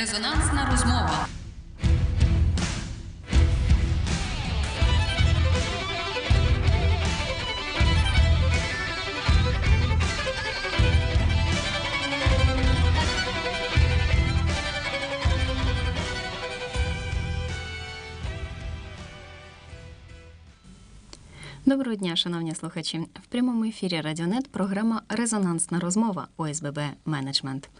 Резонансна розмова. Доброго дня, шановні слухачі. В прямому ефірі Радіонет програма Резонансна розмова ОСББ Менеджмент.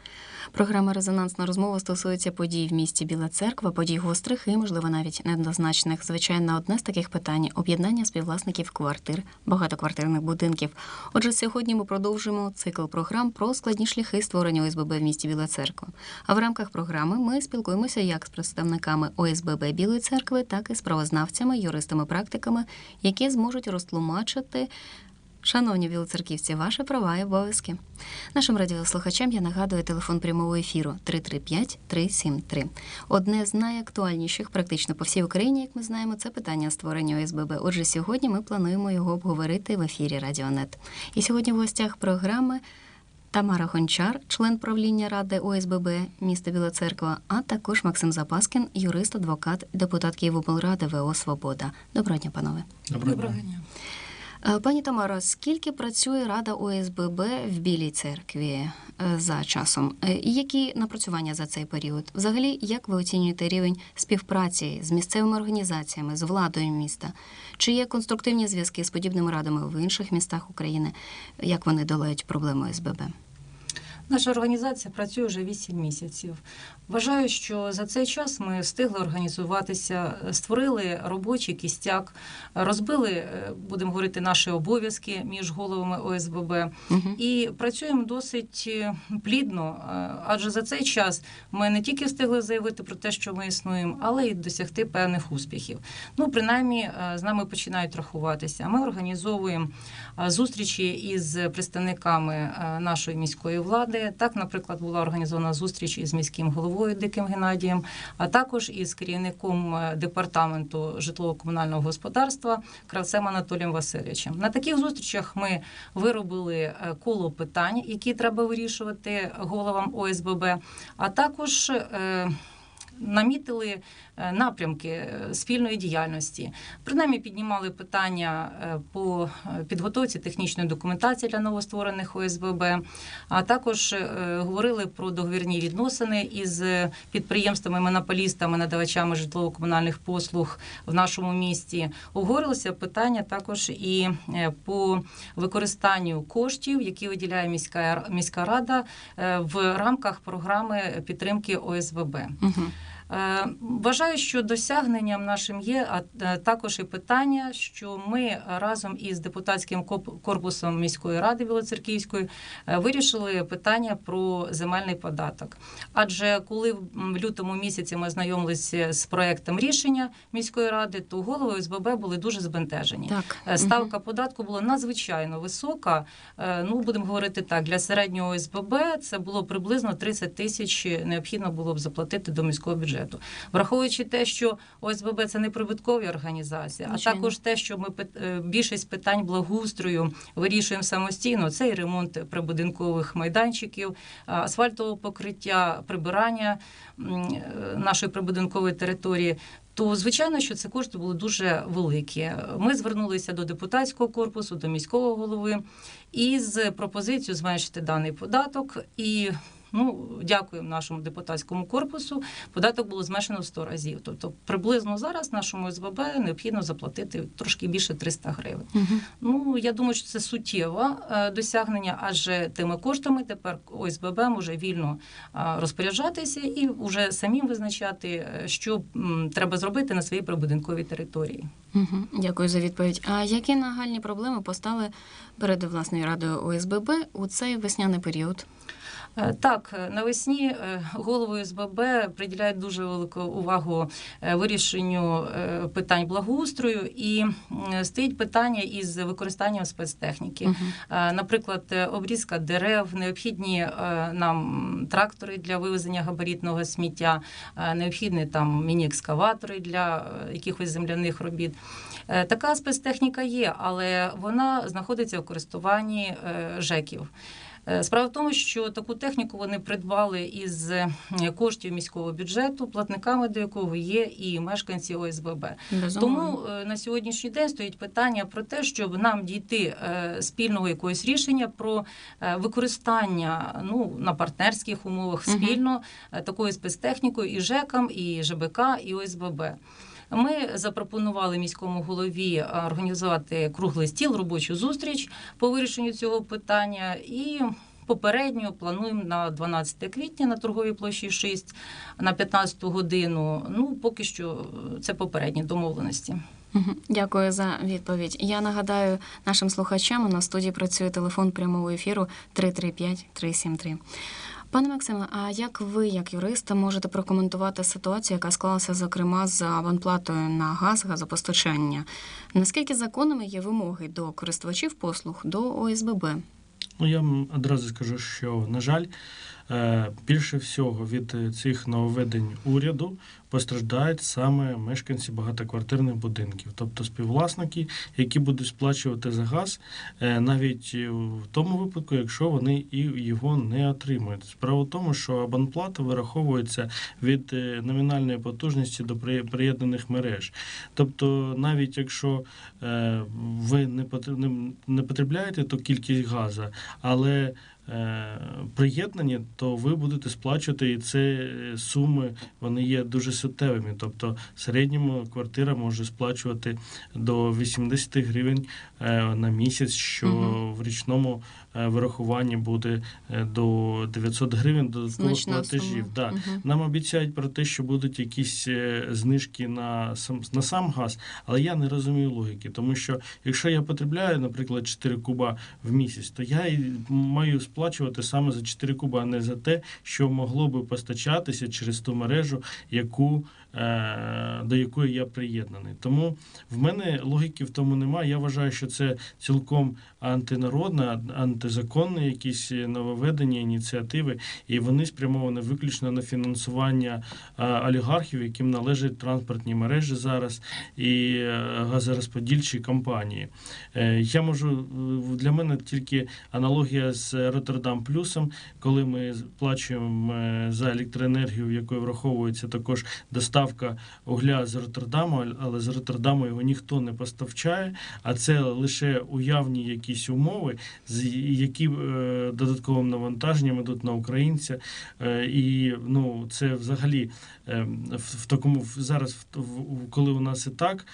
Програма Резонансна розмова стосується подій в місті Біла Церква, подій гострих і, можливо, навіть неоднозначних. Звичайно, одне з таких питань об'єднання співвласників квартир, багатоквартирних будинків. Отже, сьогодні ми продовжуємо цикл програм про складні шляхи створення ОСББ в місті Біла Церква. А в рамках програми ми спілкуємося як з представниками ОСББ Білої церкви, так і з правознавцями, юристами-практиками, які зможуть розтлумачити. Шановні білоцерківці, ваші права і обов'язки. Нашим радіослухачам я нагадую телефон прямого ефіру 335-373. Одне з найактуальніших практично по всій Україні, як ми знаємо, це питання створення ОСББ. Отже, сьогодні ми плануємо його обговорити в ефірі Радіонет. І сьогодні в гостях програми Тамара Гончар, член правління ради ОСББ міста Біла Церква, а також Максим Запаскін, юрист, адвокат, депутат Києвоблради ВО Свобода. Доброго дня, панове. Доброго дня. Е, Пані Тамара, скільки працює Рада ОСББ в Білій церкві е, за часом? Е, І які напрацювання за цей період? Взагалі, як ви оцінюєте рівень співпраці з місцевими організаціями, з владою міста? Чи є конструктивні зв'язки з подібними радами в інших містах України? Як вони долають проблему ОСББ? Наша організація працює вже 8 місяців. Вважаю, що за цей час ми встигли організуватися, створили робочий кістяк, розбили, е, будемо говорити, наші обов'язки між головами ОСББ Мгм. і працюємо досить е, плідно. е, Адже за цей час ми не тільки встигли заявити про те, що ми існуємо, але й досягти певних успіхів. Ну, принаймні, е, з нами починають рахуватися. Ми організовуємо е, зустрічі із представниками е, нашої міської влади. Так, наприклад, була організована зустріч із міським головою Диким Геннадієм, а також із керівником е, департаменту житлово-комунального господарства Кравцем Анатолієм Васильовичем. На таких зустрічах ми виробили е, коло питань, які треба вирішувати головам ОСББ, а також е, намітили е, напрямки е, спільної діяльності. Принаймні піднімали питання е, по підготовці технічної документації для новостворених ОСББ, а також говорили про договірні відносини із підприємствами, монополістами, надавачами житлово-комунальних послуг в нашому місті. Обговорилися питання також і по використанню коштів, які виділяє міська міська рада в рамках програми підтримки ОСББ. Мгм. Е, Вважаю, що досягненням нашим є, а е, також і питання, що ми разом із депутатським корпусом міської ради Білоцерківської е, вирішили питання про земельний податок. Адже коли в лютому місяці ми знайомилися з проектом рішення міської ради, то голови ОСББ були дуже збентежені. Так. Ставка податку була надзвичайно висока. Ну, будемо говорити так, для середнього ОСББ це було приблизно 30 тисяч необхідно було б заплатити до міського бюджету. Враховуючи те, що ОСББ це не прибуткові організації, а також те, що ми е, більшість питань благоустрою вирішуємо самостійно. Це і ремонт прибудинкових майданчиків, асфальтового покриття, прибирання е, нашої прибудинкової території. То звичайно, що це кошти були дуже великі. Ми звернулися до депутатського корпусу, до міського голови із пропозицією зменшити даний податок. І ну дякуємо нашому депутатському корпусу. Податок було зменшено в 100 разів. Тобто, приблизно зараз нашому СББ необхідно заплатити трошки більше 300 гривень. Мгм. Ну я думаю, що це суттєве е, досягнення, адже тими коштами тепер ОСББ може вільно е, розпоряджатися і вже самим визначати, е, що треба зробити на своїй прибудинковій території. Мгм. Дякую за відповідь. А які нагальні проблеми постали перед власною радою ОСББ у цей весняний період? Е, Так, е, навесні е, голови СББ приділяють дуже велику увагу вирішенню питань благоустрою і стоїть питання із використанням спецтехніки. Е, Наприклад, обрізка дерев, необхідні нам трактори для вивезення габаритного сміття, необхідні там міні-екскаватори для якихось земляних робіт. Така спецтехніка є, але вона знаходиться в користуванні ЖЕКів. Е, Справа в тому, що таку техніку вони придбали із е, коштів міського бюджету, платниками до якого є і мешканці ОСББ. Безумовно. Тому е, на сьогоднішній день стоїть питання про те, щоб нам дійти спільного якогось рішення про використання ну на партнерських умовах спільно е, такою спецтехнікою і ЖЕКам, і ЖБК, і ОСББ. Ми запропонували міському голові е, організувати круглий стіл, робочу зустріч по вирішенню цього питання і. Попередньо плануємо на 12 квітня на торговій площі 6 на 15 годину. Ну поки що е, це попередні домовленості. Дякую за відповідь. Я нагадаю нашим слухачам, в студії працює телефон прямого ефіру 335-373. Пане Максиме, а як ви, як юрист, можете прокоментувати ситуацію, яка склалася, зокрема, з абонплатою на газ, газопостачання? Наскільки законними є вимоги до користувачів послуг до ОСББ? Ну, я вам одразу скажу, що, на жаль, більше всього від е, цих нововведень уряду постраждають саме мешканці багатоквартирних будинків, тобто співвласники, які будуть сплачувати за газ, е, навіть в тому випадку, якщо вони і його не отримують. Справа в тому, що абонплата вираховується від е, номінальної потужності до приєднаних мереж. Тобто, навіть якщо е, ви не потр- не- не потребляєте ту кількість газу, але е, приєднані, то ви будете сплачувати і це е, суми вони є дуже суттєвими. Тобто в середньому квартира може сплачувати до 80 гривень е, на місяць, що Мгм. в річному е, вирахуванні буде е, до 900 гривень додаткових платежів. Да. Мгм. Нам обіцяють про те, що будуть якісь е, знижки на сам на сам газ, але я не розумію логіки, тому що якщо я потребляю, наприклад, 4 куба в місяць, то я і маю сплачувати саме за 4 куби, а не за те, що могло би постачатися через ту мережу, яку до якої я приєднаний. Тому в мене логіки в тому немає. Я вважаю, що це цілком антинародне, антизаконне якісь нововведення, ініціативи, і вони спрямовані виключно на фінансування е, олігархів, яким належать транспортні мережі зараз і е, газорозподільчі компанії. Е, Я можу е, для мене тільки аналогія з Роттердам Плюсом, коли ми сплачуємо е, за електроенергію, в якої враховується також доставка угля з Роттердаму, але з Роттердаму його ніхто не поставчає, а це лише уявні якісь умови, з які е, додатковим навантаженням йдуть на українця. Е, І ну це взагалі е, в, такому зараз, в, коли у нас і так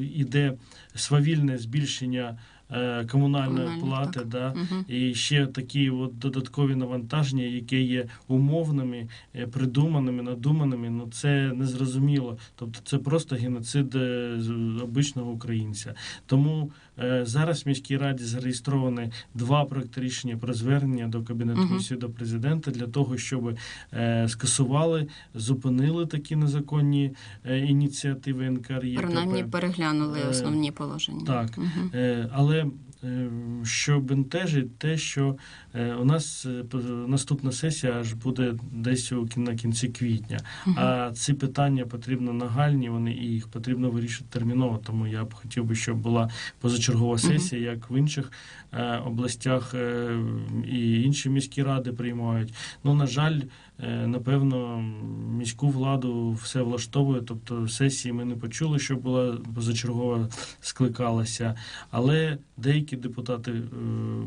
іде свавільне збільшення комунальної Комунальних, плати, так. да, угу. і ще такі от додаткові навантаження, які є умовними, е, придуманими, надуманими, ну це незрозуміло. Тобто це просто геноцид е, обичного українця. Тому е, зараз в міській раді зареєстровані два проекти рішення про звернення до кабінету Мгм. місії до президента для того, щоб е, скасували, зупинили такі незаконні е, ініціативи НКРЄ. Принаймні переглянули Е, основні положення. так. Е, Але е, що бентежить, те, що е, у нас е, наступна сесія аж буде десь у на кінці квітня. Мгм. А ці питання потрібно нагальні, вони і їх потрібно вирішити терміново. Тому я б хотів би, щоб була позачергова сесія, як в інших е, областях е, і інші міські ради приймають. Ну на жаль, е, напевно, міську владу все влаштовує. Тобто сесії ми не почули, що була позачергова скликалася, але деякі депутати е,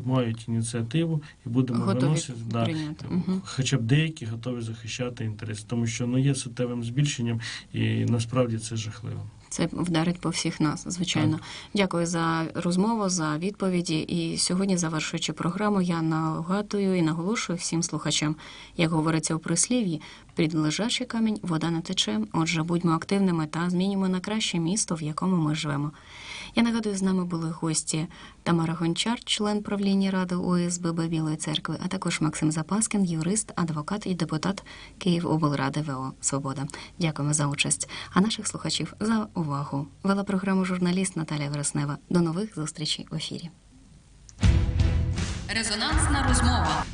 мають ініціативу і будемо Готові виносити. Да, прийняти. Хоча б деякі готові захищати інтерес, тому що ну є суттєвим збільшенням, і насправді це жахливо. Це вдарить по всіх нас, звичайно. Дякую за розмову, за відповіді. І сьогодні, завершуючи програму, я нагадую і наголошую всім слухачам, як говориться у прислів'ї, під лежачий камінь вода не тече. Отже, будьмо активними та змінюємо на краще місто, в якому ми живемо. Я нагадую, з нами були гості Тамара Гончар, член правління ради ОСББ Білої церкви, а також Максим Запаскін, юрист, адвокат і депутат Київоблради ВО Свобода. Дякуємо за участь. А наших слухачів за увагу. Вела програму журналіст Наталя Вереснева. До нових зустрічей в ефірі. Резонансна розмова.